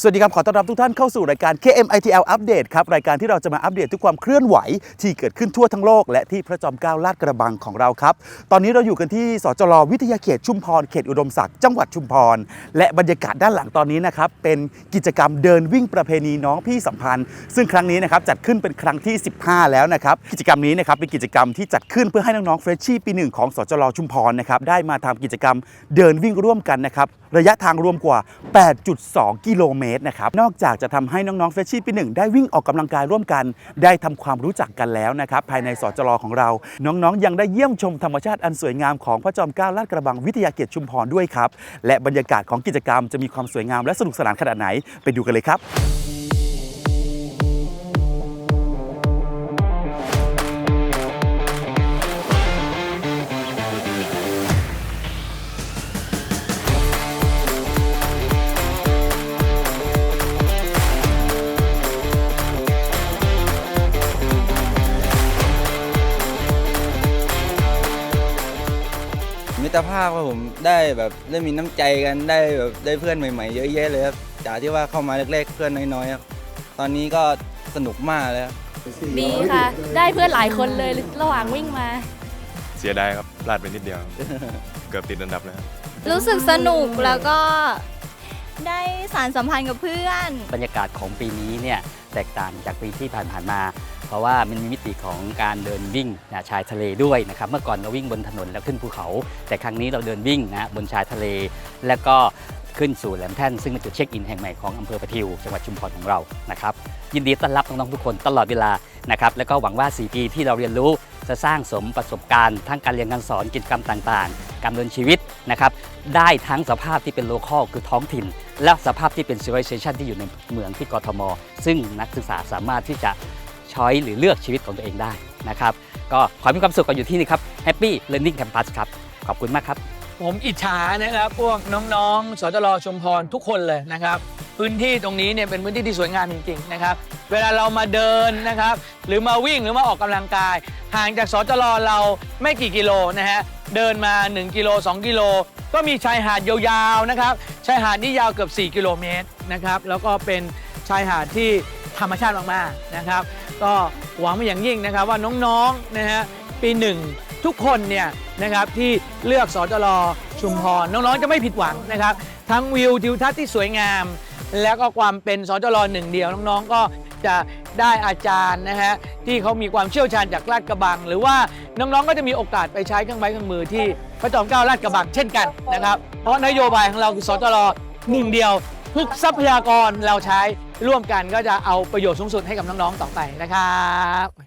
สวัสดีครับ ขอต้อนรับทุกท่านเข้าสู่รายการ KMITL Update ครับ รายการที่เราจะมาอัปเดตทุกความเคลื่อนไหว ที่เกิดขึ้นทั่วทั้งโลก และที่พระจอมเกล้าลาดกระบังของเราครับ ตอนนี้เราอยู่กันที่สจรวิทยาเขตชุมพรเขตอุดมศักดิ์จังหวัดชุมพร และบรรยากาศด้านหลังตอนนี้นะครับ เป็นกิจกรรมเดินวิ่งประเพณีน้องพี่สัมพันธ์ ซึ่งครั้งนี้นะครับจัดขึ้นเป็นครั้งที่ 15 แล้วนะครับกิจกรรมนี้นะครับเป็นกิจกรรมที่จัดขึ้นเพื่อให้น้องๆเฟรชชี่ปีหนึ่งของสจรชุมพรนะครับได้มาทำกิจกรรมเดินวิ่งร่วมกันนะครับระยะทางรวมกว่า 8.2 กิโลเมตรนะครับ นอกจากจะทำให้น้อง ๆ เฟชชี่ปีหนึ่งได้วิ่งออกกำลังกายร่วมกัน ได้ทำความรู้จักกันแล้วนะครับ ภายในสจรของเรา น้อง ๆ ยังได้เยี่ยมชมธรรมชาติอันสวยงามของพระจอมเกล้าลาดกระบังวิทยาเขตชุมพรด้วยครับ และบรรยากาศของกิจกรรมจะมีความสวยงามและสนุกสนานขนาดไหน ไปดูกันเลยครับ มิตรภาพครับผมได้แบบได้มีน้ำใจกันได้แบบได้เพื่อนใหม่ ๆ เยอะแยะเลยครับจากที่ว่าเข้ามาแรกๆเพื่อนน้อยๆครับตอนนี้ก็สนุกมากเลยครับดีค่ะ ได้เพื่อนหลายคนเลยระหว่างวิ่งมา เสียดายครับพลาดไปนิดเดียว เกือบติดอันดับแล้วรู้สึกสนุกแล้วก็ได้สารสัมพันธ์กับเพื่อน บรรยากาศของปีนี้เนี่ยแตกต่างจากปีที่ผ่านๆมา เพราะว่ามันมีมิติของการเดินวิ่งนะชายทะเลด้วยนะครับเมื่อก่อนเราวิ่งบนถนนแล้วขึ้นภูเขา แต่ครั้งนี้เราเดินวิ่งนะบนชายทะเล แล้วก็ขึ้นสู่แหลมแท่นซึ่งเป็นจุดเช็คอินแห่งใหม่ของอำเภอประทิวจังหวัดชุมพรของเรานะครับยินดีต้อนรับน้องๆทุกคนตลอดเวลานะครับแล้วก็หวังว่า 4 ปีที่เราเรียนรู้จะสร้างสมประสบการณ์ทั้งการเรียนการสอนกิจกรรมต่างๆ การดำเนินชีวิตนะครับได้ทั้งสภาพที่เป็นโลคอลคือท้องถิ่น และสภาพที่เป็น civilization ที่อยู่ในเมืองที่กทม ซึ่งนักศึกษาสามารถที่จะ ช้อยหรือเลือกชีวิตของตัวเองได้นะครับ ก็ขอมีความสุขกันอยู่ที่นี่ครับ Happy Learning Campus ครับ ขอบคุณมากครับ ผมอิจฉานะครับพวกน้องๆ สจรชุมพรทุกคนเลยนะครับพื้นที่ตรงนี้เนี่ยเป็นพื้นที่ที่สวยงามจริงๆนะครับ เวลาเรามาเดินนะครับ หรือมาวิ่งหรือมาออกกำลังกาย ห่างจากสจรเราไม่กี่กิโลนะฮะ เดินมา 1 กิโล 2 กิโล ก็มีชายหาดยาวๆนะครับ ชายหาดนี่ยาวเกือบ 4 กิโลเมตรนะครับ แล้วก็เป็นชายหาดที่ ธรรมชาติมากๆนะครับ ก็หวังมาอย่างยิ่งนะครับว่าน้องๆนะฮะปีหนึ่งทุกคนเนี่ยนะครับที่เลือกสจรชุมพรน้องๆจะไม่ผิดหวังนะครับ ทั้งวิวทิวทัศน์ที่สวยงาม แล้วก็ความเป็นสจรหนึ่งเดียวน้องๆก็จะได้อาจารย์นะฮะที่เขามีความเชี่ยวชาญจากลาดกระบัง หรือว่าน้องๆก็จะมีโอกาสไปใช้เครื่องไม้เครื่องมือที่พระจอมเกล้าลาดกระบังเช่นกันนะครับ เพราะนโยบายของเราคือสจรหนึ่งเดียว ทุกทรัพยากรเราใช้ร่วมกันก็จะเอาประโยชน์สูงสุดให้กับน้อง ๆ ต่อไปนะครับ